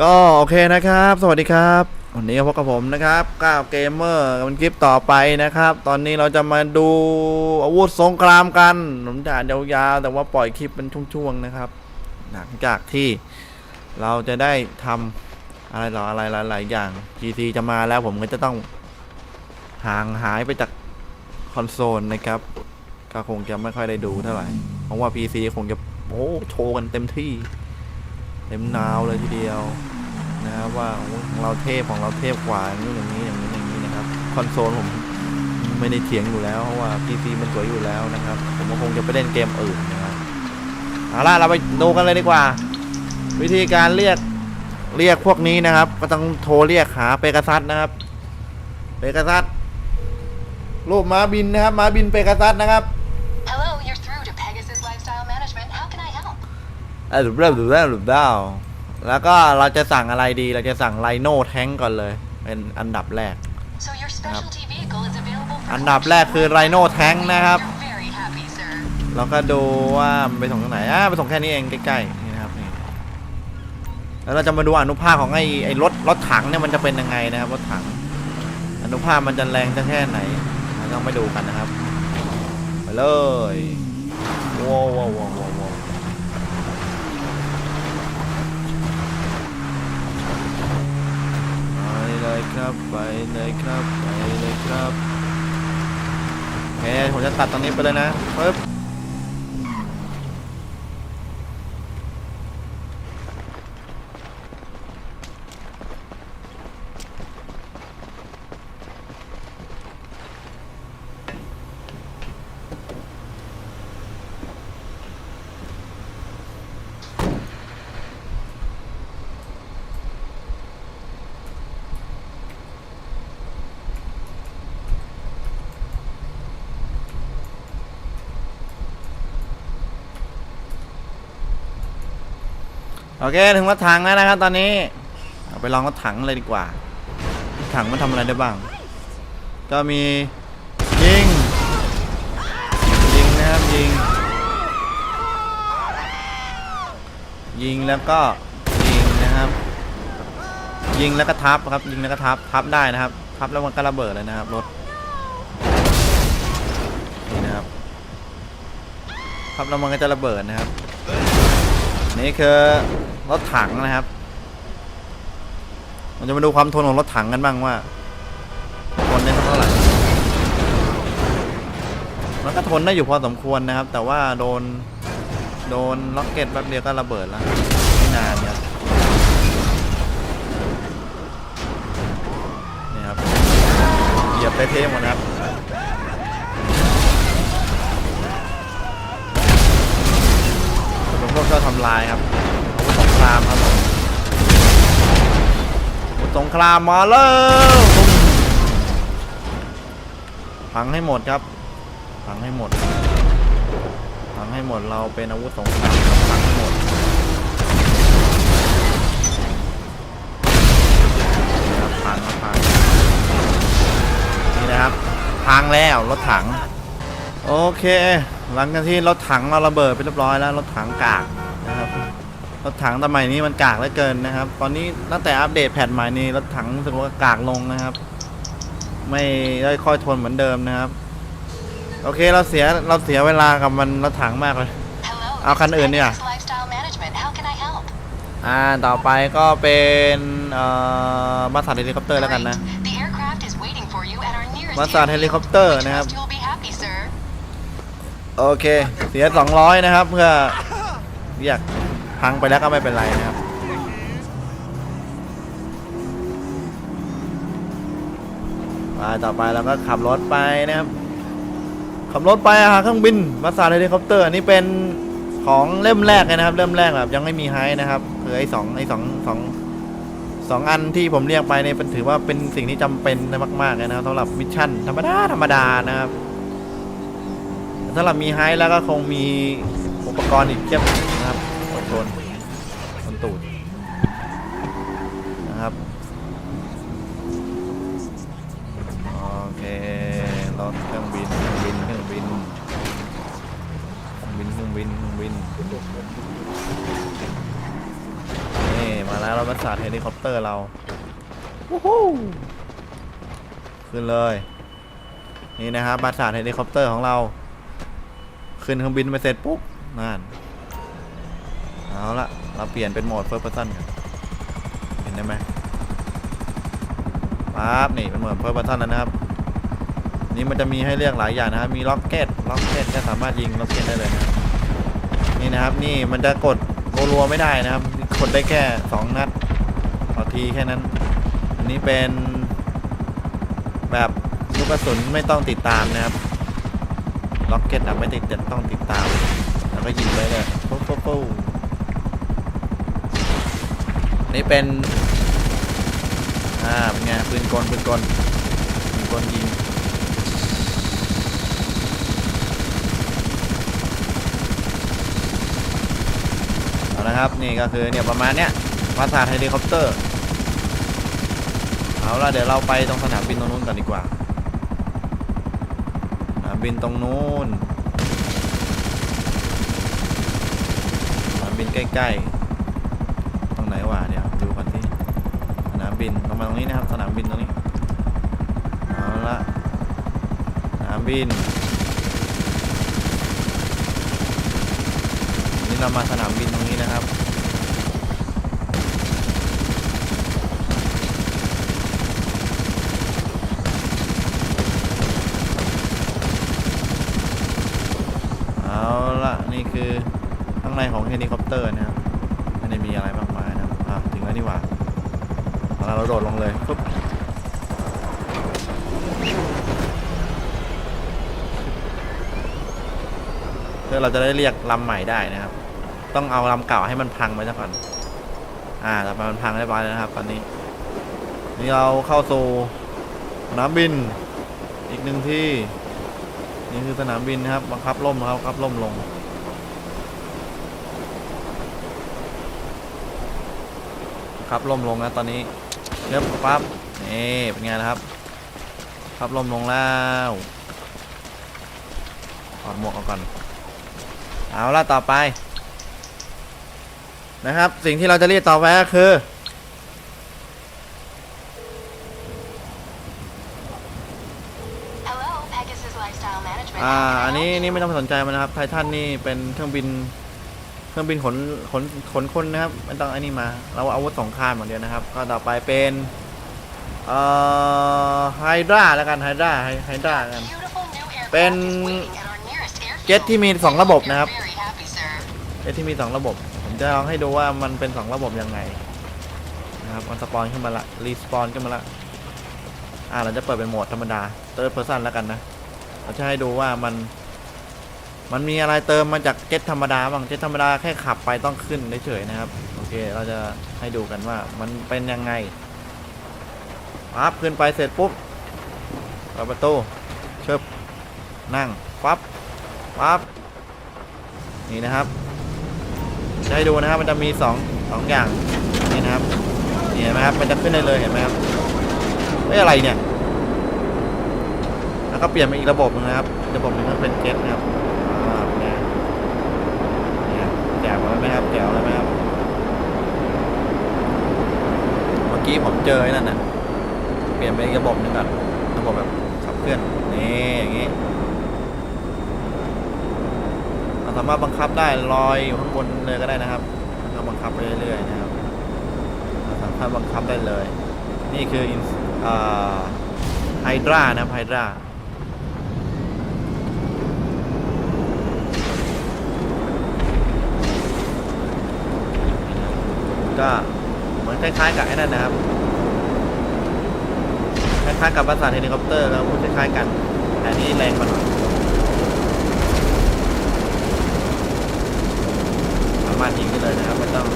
ก็โอเคนะครับ สวัสดีครับ วันนี้พบกับผมนะครับก้าวเกมเมอร์เป็นคลิปต่อไปนะครับ ตอนนี้เราจะมาดูอาวุธสงครามกันผมจะอ่านยาวๆแต่ว่าปล่อยคลิปเป็นช่วงๆนะครับ หลังจากที่เราจะได้ทำอะไรต่ออะไรหลายๆอย่าง PC จะมาแล้วผมก็จะต้องห่างหายไปจากคอนโซลนะครับ ก็คงจะไม่ค่อยได้ดูเท่าไหร่ เพราะว่า PC คงจะโอ้โชว์กันเต็มที่ เต็มนาวเลยทีเดียวนะครับว่าของเราเทพของเราเทพกว่าอย่างนู้นอย่างนี้อย่างนี้อย่างนี้นะครับคอนโซลผมไม่ได้เถียงอยู่แล้วเพราะว่า PC มันสวยอยู่แล้วนะครับ ผมก็คงจะไปเล่นเกมอื่นนะครับเอาล่ะเราไปดูกันเลยดีกว่า วิธีการเรียกเรียกพวกนี้นะครับ ก็ต้องโทรเรียกหาเปกาซัสนะครับเปกาซัสรูปม้าบินนะครับม้าบินเปกาซัสนะครับ อะหลุดเริ่มหลุดเริ่มหลุดเด้าแล้วก็เราจะสั่งอะไรดี เราจะสั่งไลโนแทงก่อนเลย เป็นอันดับแรก So your specialty vehicle is available for อันดับแรกคือไรโนแทงนะครับ You're very happy, sir. เราก็ดูว่ามันไปส่งตรงไหนอ่าไปส่งแค่นี้เองใกล้ๆนี่นะครับนี่แล้วเราจะมาดูอนุภาคของไอ้ไอ้รถรถถังเนี่ยมันจะเป็นยังไงนะครับรถถัง อนุภาคมันจะแรงจะแค่ไหนเราต้องไปดูกันนะครับไปเลยว้าวว้าวว้าวว้าวว้าวไป เลยครับไปเลยครับไปเลยครับโอเคผมจะตัดตรงนี้ไปเลยนะปึ๊บ โอเคถึงรถถังแล้วนะครับตอนนี้ เอาไปลองรถถังเลยดีกว่า ถังมันทำอะไรได้บ้าง ก็มียิง ยิงนะครับยิง ยิงแล้วก็ยิงนะครับ ยิงแล้วก็ทับครับ ยิงแล้วก็ทับทับได้นะครับ ทับแล้วมันก็ระเบิดเลยนะครับรถนี่นะครับทับแล้วมันก็จะระเบิดนะครับนี่คือ รถถังนะครับเราจะมาดูความทนของรถถังกันบ้างว่าทนได้เท่าไหร่มันก็ทนได้อยู่พอสมควรนะครับ แต่ว่าโดนโดนล็อกเก็ตแป๊บเดียวก็ระเบิดแล้วไม่นานครับนี่ครับเหยียบไปเทหมดนะครับผมพวกชอบทำลายครับ งครามครับผมอาวุธสงครามมาแล้วพังให้หมดครับพังให้หมดพังให้หมดเราเป็นอาวุธสงครามครับพังให้หมดนะครับพังครับพังนี่นะครับพังแล้วรถถัง โอเค หลังจากที่รถถังเราระเบิดไปเรียบร้อยแล้วรถถังกากนะครับ รถถังสมัยนี้มันกากเหลือเกินนะครับ ตอนนี้ตั้งแต่อัปเดตแพทใหม่นี้รถถังรู้สึกว่ากากลงนะครับ ไม่ได้ค่อยทนเหมือนเดิมนะครับ โอเคเราเสียเราเสียเวลากับมันรถถังมากเลย Hello, Ao this khăn is อื่น đi à? Pegasus Lifestyle Management. How can I help? อ่าต่อไปก็เป็นเอ่อมาสาดเฮลิคอปเตอร์แล้วกันนะ Great. The aircraft is waiting for you at our nearest มาสาดเฮลิคอปเตอร์ We นะครับ trust you'll be happy, sir. โอเค เสีย 200 นะครับ เพื่ออยาก พังไปแล้วก็ไม่เป็นไรนะครับไปต่อไปเราก็ขับรถไปนะครับ ขับรถไปหาเครื่องบินมาสาเฮลิคอปเตอร์อันนี้เป็นของเล่มแรกเลยนะครับเริ่มแรกแบบยังไม่มีไฮนะครับคือไอ้สองไอ้สองสองสองอันที่ผมเรียกไปเนี่ยเป็นถือว่าเป็นสิ่งที่จำเป็นมากๆเลยนะครับสำหรับมิชชั่นธรรมดาธรรมดานะครับสำหรับมีไฮแล้วก็คงมีอุปกรณ์อีกเพียบนะครับคอนโทน ตูดนะครับโอเครถเครื่องบินเครื่องบินเครื่องบินเครื่องบินเครื่องบินเครื่องบินนี่มาแล้วนะเราประสาทเฮลิคอปเตอร์เราวู้ฮู้ขึ้นเลย นี่นะครับประสาทเฮลิคอปเตอร์ของเรา ขึ้นเครื่องบินไปเสร็จปุ๊บนั่นเอาละ เราเปลี่ยนเป็นโหมด first person กันเห็นได้ไหมปั๊บนี่เป็นโหมด first person แล้วนะครับ นี่มันจะมีให้เลือกหลายอย่างนะครับ มีล็อกเก็ตล็อกเก็ตก็สามารถยิงล็อกเก็ตได้เลยนะนี่นะครับนี่มันจะกดรัวไม่ได้นะครับกดได้แค่ 2 นัดต่อทีแค่นั้น อันนี้เป็นแบบลูกกระสุนไม่ต้องติดตามนะครับล็อกเก็ตอะไม่ติดต้องติดตาม แล้วก็ยิงไปเลยปุ๊บปุ๊บปุ๊บ นี่เป็น อ่า เป็นไงปืนกลปืนกลปืนกลยิงเอาละครับ นี่ก็คือเนี่ยประมาณเนี้ยปราสาทเฮลิคอปเตอร์ เอาละเดี๋ยวเราไปตรงสนามบินตรงนู้นกันดีกว่าสนามบินตรงนู้นสนามบินใกล้ ๆ ไหนวะเดี๋ยวดูกันที่สนามบินลงมาตรงนี้นะครับ สนามบินตรงนี้เอาละสนามบินนี่เรามาสนามบินตรงนี้นะครับเอาละนี่คือข้างในของเฮลิคอปเตอร์นะครับ แล้วนี่หว่าเอาละเราโดดลงเลยปุ๊บเพื่อเราจะได้เรียกลำใหม่ได้นะครับ ต้องเอาลำเก่าให้มันพังไปซะก่อน อ่าแต่มันพังเรียบร้อยแล้วนะครับ ตอนนี้ นี่เราเข้าสู่สนามบิน อีกหนึ่งที่ นี่คือสนามบินนะครับบังคับล่มนะครับบังคับล่มลง บังคับล่มลงนะตอนนี้เรียบปั๊บนี่เป็นไงนะครับพับล่มลงแล้วถอดหมวกออกก่อน เอาละต่อไปนะครับ สิ่งที่เราจะเรียกต่อไปก็คือ Hello, Pegasus Lifestyle Management. อ่า How can I อันนี้ help you? นี่ไม่ต้องสนใจมันนะครับ ไททันนี่เป็นเครื่องบิน เครื่องบินขนขนขนคนนะครับไม่ต้องอ้นี่มา เราเอาวุธสงครามอย่างเดียวนะครับ ก็ต่อไปเป็นเอ่อไฮดราแล้วกันไฮดราไฮดรากัน เป็นเจ็ตที่มีสองระบบนะครับเจ็ตที่มีสองระบบ ผมจะลองให้ดูว่ามันเป็นสองระบบยังไงนะครับมันสปอนขึ้นมาละรีสปอนขึ้นมาละอ่าเราจะเปิดเป็นโหมดธรรมดา third person แล้วกันนะเราจะให้ดูว่ามัน มันมีอะไรเติมมาจากเจ็ตธรรมดาบ้างเจ็ตธรรมดาแค่ขับไปต้องขึ้นเฉยๆนะครับ โอเค เราจะให้ดูกันว่ามันเป็นยังไงปั๊บขึ้นไปเสร็จปุ๊บเปิดประตูเชิบนั่งปั๊บปั๊บนี่นะครับจะให้ดูนะครับมันจะมีสองสองอย่างนี่นะครับเห็นไหมครับมันจะขึ้นได้เลยเห็นไหมครับไม่อะไรเนี่ยแล้วก็เปลี่ยนเป็นอีกระบบนึงนะครับ ระบบหนึงก็เป็นเจ็ตนะครับ อ่าเป็นไงเนี่ยแจ๋วแล้วไหมครับแจ๋วแล้วไหมครับ เมื่อกี้ผม เจอไอ้นั่นน่ะ เปลี่ยนเป็นอีกระบบหนึงก่อนระบบแบบขับเคลื่อนนี่อย่างงี้เราสามารถบังคับได้ลอยอยู่ข้างบนเลยก็ได้นะครับแล้วก็บังคับไปเรื่อยๆนะครับเราสามารถบังคับได้เลย นี่คือไฮดรานะไฮดราก็เหมือนคล้ายๆกับไอ้นั่นนะครับ ล้ายๆกับภาษาเฮลิคอปเตอร์แล้วพูดคล้ายๆกัน แต่นี้แรงกว่าหน่อยสามารถยิงได้เลยนะครับไม่ต้อง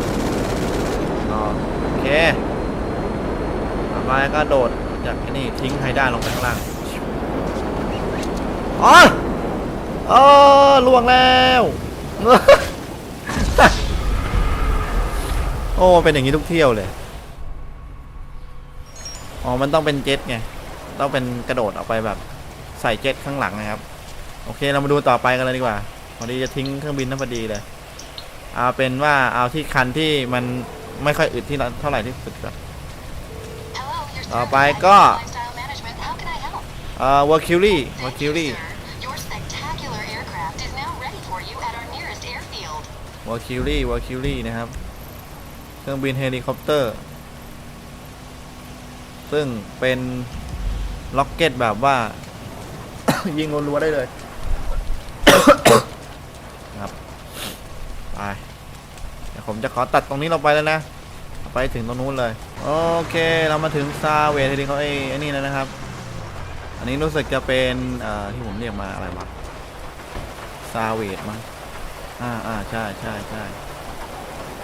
รอโอเคต่อไปก็โดดจากไอ้นี่ทิ้งไฮด้าลงไปข้างล่างอ๋อเออล่วงแล้วโอ้ เป็นอย่างนี้ทุกเที่ยวเลย อ๋อ มันต้องเป็นเจ็ตไง ต้องเป็นกระโดดออกไปแบบใส่เจ็ตข้างหลังนะครับ โอเคเรามาดูต่อไปกันเลยดีกว่าพอดีจะทิ้งเครื่องบินนั่นพอดีเลยเอาเป็นว่าเอาที่คันที่มันไม่ค่อยอึดที่เท่าไหร่ที่สุดครับ Hello, you're Ờ, through to bài Pegasus có. Lifestyle Management. How can I help? เอ่อวอร์คิวรี่วอร์คิวรี่วอร์คิวรี่วอร์คิวรี่นะครับ เครื่องบินเฮลิคอปเตอร์ ซึ่งเป็น ล็อกเก็ตแบบว่า ยิงรัวๆได้เลยครับไปเดี๋ยวผมจะขอตัดตรงนี้เราไปแล้วนะไปถึงตรงนู้นเลย โอเคเรามาถึงซาเวทที่เขาไอ้ไอ้นี่แล้วนะครับ อันนี้รู้สึกจะเป็นที่ผมเรียกมาอะไรวะซาเวทมั้งอ่าอ่าใช่ใช่ใช่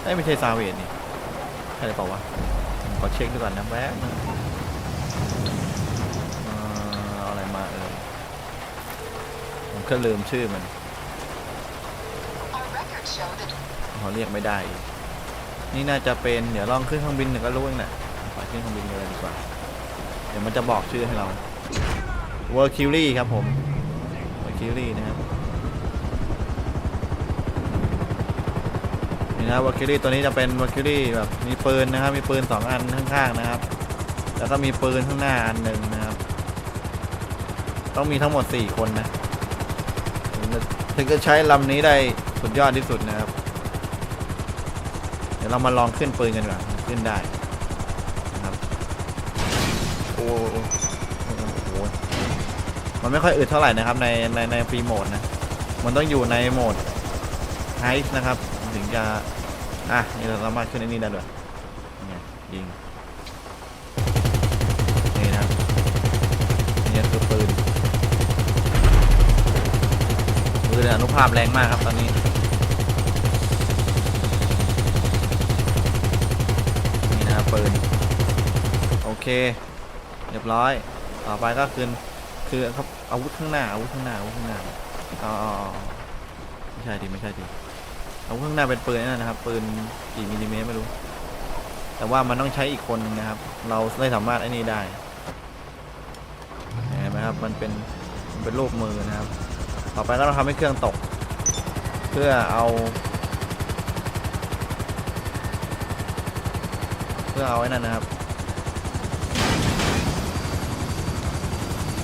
เอ้ไม่ใช่ซาเวดนี่ใช่หรือเปล่าวะผมขอเช็คดูก่อนนะแป๊บนึงเอ่อเอาอะไรมาเอ่ย ผมก็ลืมชื่อมันเขาเรียกไม่ได้ นี่น่าจะเป็นเดี๋ยวลองขึ้นเครื่องบินหนึ่งก็รู้เองแหละไปขึ้นเครื่องบินเลยดีกว่า เดี๋ยวมันจะบอกชื่อให้เรา w o r k i l l y ครับผม w o r k i l l y นะครับนี่นะวอลคิรี่ตัวนี้จะเป็นวอลคิรี่แบบมีปืนนะครับ มีปืนสองอันข้างๆนะครับ แล้วก็มีปืนข้างหน้าอันหนึ่งนะครับ ต้องมีทั้งหมดสี่คนนะ ถึงจะใช้ลำนี้ได้สุดยอดที่สุดนะครับ เดี๋ยวเรามาลองขึ้นปืนกันก่อนขึ้นได้นะครับโอ้โหมันไม่ค่อยอึดเท่าไหร่นะครับในในในฟรีโหมดนะ มันต้องอยู่ในโหมดไฮส์นะครับ ถึงจะ อะ นี่เราสามารถขึ้นอ้นี่ได้ด้วยนี่ไงยิง นี่นะครับ นี่คือปืนปื นอนุภาพแรงมากครับตอนนี้ นี่นะครับปืน โอเค เรียบร้อย ต่อไปก็คือคือครับอาวุธข้างหน้าอาวุธข้างหน้าอาวุธข้างหน้าอ๋อไม่ใช่ดิไม่ใช่ดิอาวุธข้างหน้าเป็นปืนนั่นนะครับ ปืนกี่มิลลิเมตรไม่รู้ แต่ว่ามันต้องใช้อีกคนนะครับ เราไม่สามารถไอ้นี่ได้เห็นไหมครับมันเป็นเป็นรูปมือนะครับ ต่อไปก็ต้องทำให้เครื่องตก เพื่อเอา เพื่อเอาไอ้นั่นนะครับ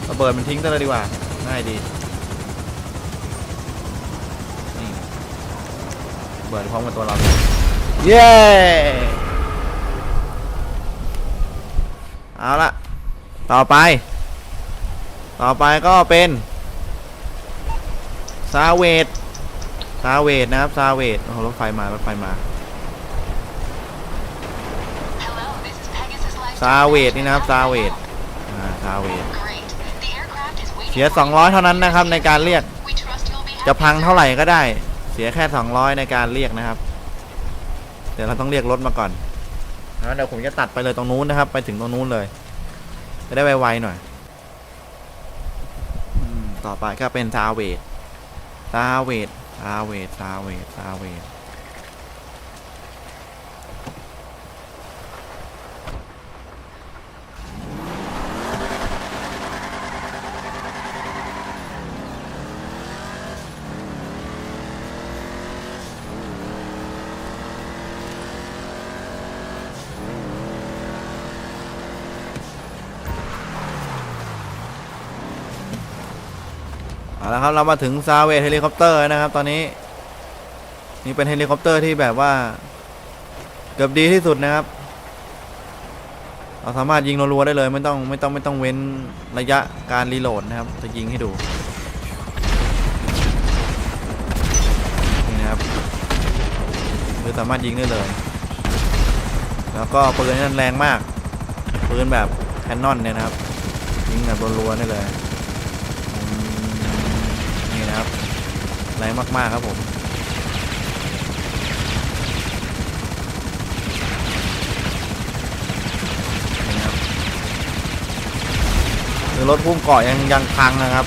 ระเบิดมันทิ้งซะเลยดีกว่า ง่ายดีนี่ระเบิดพร้อมกับตัวเรา เย้ เอาละต่อไป ต่อไปก็เป็น ซาเวดซาเวดนะครับซาเวดโอ้โหรถไฟมารถไฟมาซาเวดนี่นะครับซาเวดอ่าซาเวดเสีย 200 เท่านั้นนะครับในการเรียก จะพังเท่าไหร่ก็ได้ เสียแค่ 200 ในการเรียกนะครับ เดี๋ยวเราต้องเรียกรถมาก่อนแล้วเดี๋ยวผมจะตัดไปเลยตรงนู้นนะครับ ไปถึงตรงนู้นเลย จะได้ไวๆหน่อย ต่อไปก็เป็นซาเวด ตาเวดตาเวดตาเวดตาเวด เอาละครับเรามาถึงซาเวดเฮลิคอปเตอร์นะครับ ตอนนี้ นี่เป็นเฮลิคอปเตอร์ที่แบบว่า เกือบดีที่สุดนะครับ เราสามารถยิงรัวๆได้เลยไม่ต้องไม่ต้องไม่ต้องเว้นระยะการรีโหลดนะครับ จะยิงให้ดูนี่นะครับคือสามารถยิงได้เลย แล้วก็ปืนนี่แรงมากปืนแบบแคนนอนเนี่ยนะครับยิงแบบรัวๆได้เลย นะครับ แรงมากๆครับผมครับคือรถพุ่มเกาะยังยังพังนะครับ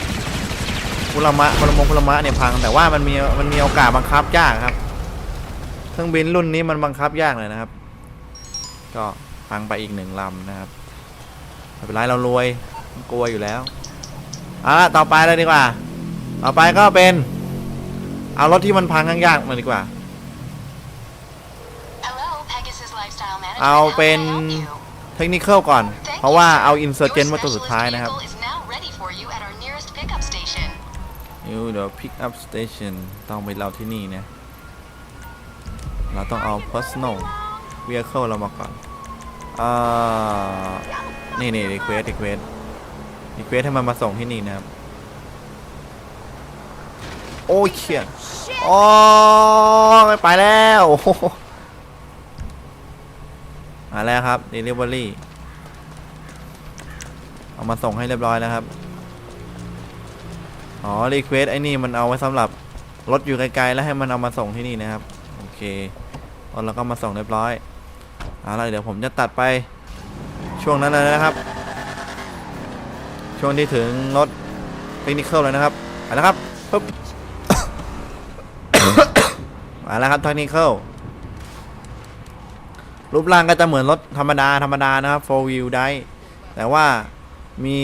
คุรมะคุรมงคุรมะเนี่ยพัง แต่ว่ามันมีมันมีโอกาสบังคับยากครับเครื่องบินรุ่นนี้มันบังคับยากเลยนะครับ ก็พังไปอีกหนึ่งลำนะครับไม่เป็นไรเรารวยกลัวอยู่แล้วเอาละต่อไปเลยดีกว่า ต่อไปก็เป็น เอารถที่มันพังยากๆมาดีกว่า Hello, Pegasus Lifestyle lifestyle management. เอา How เป็น can I help you? เทคนิคก่อน Thank เพราะว่า you, sir. เอาอินเซอร์เจน Your มาตัวสุดท้าย specialist นะครับ vehicle is now ready for you at our nearest pickup station. นิวเดี๋ยว pick up station ต้องไปเราที่นี่นะ เราต้องเอา personal vehicle เรามาก่อนอ่านี่นี่ request request request ให้มันมาส่งที่นี่นะครับโอ้ยเขียโอ้ยไปแล้วอ้โหมาแล้วครับ delivery เอามาส่งให้เรียบร้อยแล้วครับ อ๋อ รีเควสไอ้นี่มันเอาไว้สำหรับรถอยู่ไกลๆแล้วให้มันเอามาส่งที่นี่นะครับ โอเคตอนเราก็มาส่งเรียบร้อยเอาละเดี๋ยวผมจะตัดไปช่วงนั้นเลยนะครับ ช่วงที่ถึงรถเทคนิคเเลยนะครับไปแล้วครับปึ๊บ มาแล้วครับเทคนิครูปร่างก็จะเหมือนรถธรรมดาธรรมดานะครับ4 wheel ได้ แต่ว่ามี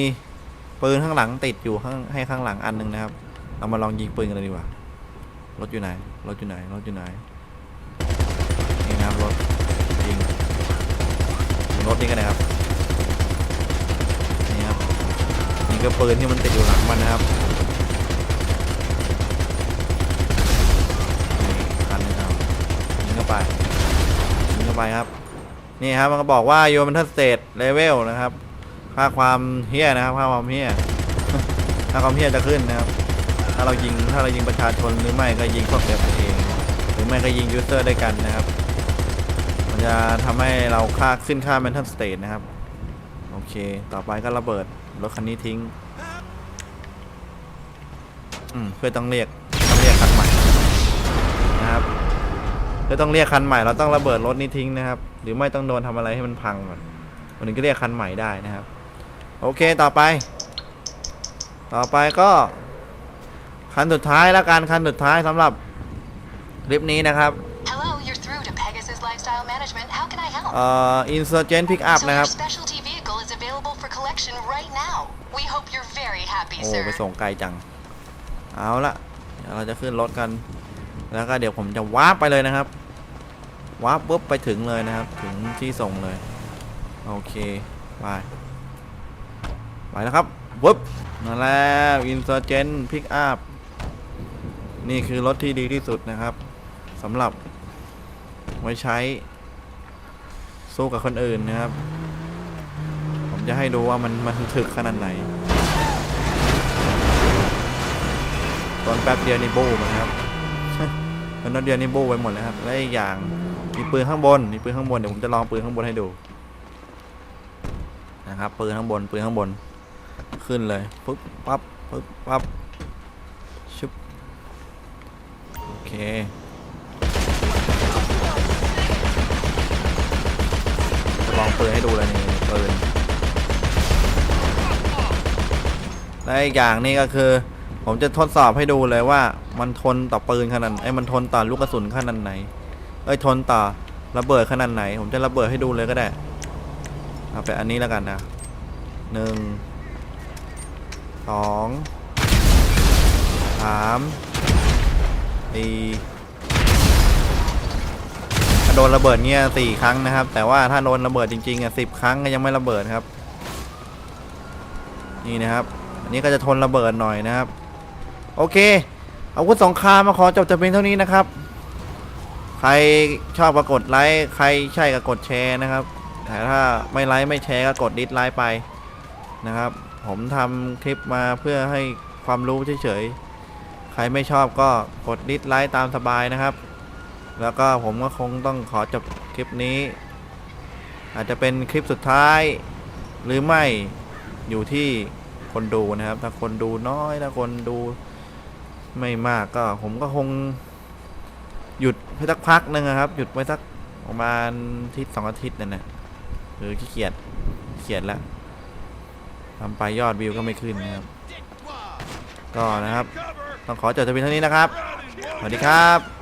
ปืนข้างหลังติดอยู่ข้างให้ข้างหลังอันหนึงนะครับ เรามาลองยิงปืนกันเลยดีกว่า รถอยู่ไหน รถอยู่ไหน รถอยู่ไหน นี่นะครับรถยิงยิงรถนี่กันนะครับ นี่ครับ นี่ก็ปืนที่มันติดอยู่หลังมันนะครับ นี่คันนึงครับยิงเข้า ไปยิงเข้าไปครับ นี่ครับมันก็บอกว่าโยมันทัสเตทเลเวลนะครับ ค่าความเฮี้ยนะครับ ค่าความเฮี้ยค่าความเฮี้ยจะขึ้นนะครับ ถ้าเรายิงถ้าเรายิงประชาชนหรือไม่ก็ยิงพวกเดียวกันเอง หรือไม่ก็ยิงยูเซอร์ด้วยกันนะครับ มันจะทำให้เราค่าขึ้นค่า mental state นะครับ โอเค ต่อไปก็ระเบิดรถคันนี้ทิ้ง อืมเพื่อต้องเรียก เพื่อต้องเรียกคันใหม่เราต้องระเบิดรถนี้ทิ้งนะครับ หรือไม่ต้องโดนทำอะไรให้มันพังก่อนวันนี้ก็เรียกคันใหม่ได้นะครับ โอเคต่อไป ต่อไปก็คันสุดท้ายแล้วกันคันสุดท้ายสำหรับคลิปนี้นะครับ Hello, you're through to Pegasus Lifestyle Management. How can I help? เอ่อ insurgent pick up so นะค your รับ specialty vehicle is available for collection right now. We hope you're very happy, โอ้ sir. ไปส่งไกลจัง เอาละเดี๋ยวเราจะขึ้นรถกัน แล้วก็เดี๋ยวผมจะวาร์ปไปเลยนะครับวาร์ปปุ๊บไปถึงเลยนะครับ ถึงที่ส่งเลย โอเคไปไปแล้วครับปุ๊บมาแล้ว insurgent pick up นี่คือรถที่ดีที่สุดนะครับสำหรับ ไว้ใช้ สู้กับคนอื่นนะครับ ผมจะให้ดูว่ามันมันถึกขนาดไหน ตอนแป๊บเดียวนี่โบ้มันครับ ตอนนั้นเดียวนี่โบ้ไปหมดแล้วครับและอีกอย่างมีปืนข้างบนมีปืนข้างบนเดี๋ยวผมจะลองปืนข้างบนให้ดูนะครับปืนข้างบนปืนข้างบนขึ้นเลยปึ๊บปั๊บปึ๊บปั๊บชุบโอเคจะลองปืนให้ดูเลยนี่ปืนและอีกอย่างนี่ก็คือ ผมจะทดสอบให้ดูเลยว่า มันทนต่อปืนขนาดไอ้มันทนต่อลูกกระสุนขนาดไหน เอ้ยทนต่อระเบิดขนาดไหน ผมจะระเบิดให้ดูเลยก็ได้ เอาไปอันนี้แล้วกันนะหนึ่งสองสามสี่ถ้าโดนระเบิดเงี้ยสี่ครั้งนะครับ แต่ว่าถ้าโดนระเบิดจริงๆอะสิบครั้งก็ยังไม่ระเบิดครับ นี่นะครับ อันนี้ก็จะทนระเบิดหน่อยนะครับ โอเค อาวุธสงครามมาขอจบจะเป็นเท่านี้นะครับ ใครชอบก็กดไลค์ ใครใช่ก็กดแชร์นะครับ แต่ถ้าไม่ไลค์ไม่แชร์ก็กดดิสไลค์ไปนะครับ ผมทำคลิปมาเพื่อให้ความรู้เฉยๆ ใครไม่ชอบก็กดดิสไลค์ตามสบายนะครับ แล้วก็ผมก็คงต้องขอจบคลิปนี้ อาจจะเป็นคลิปสุดท้าย หรือไม่อยู่ที่คนดูนะครับ ถ้าคนดูน้อยถ้าคนดู ไม่มากก็ผมก็คง หยุดไปสักพักหนึ่งครับ หยุดไปสักประมาณอาทิตย์สองอาทิตย์นั่นนะหรือขี้เกียจเกียจแล้วทำไปยอดวิวก็ไม่ขึ้นนะครับ ก็นะครับ ต้องขอจบทวินเท่านี้นะครับ สวัสดีครับ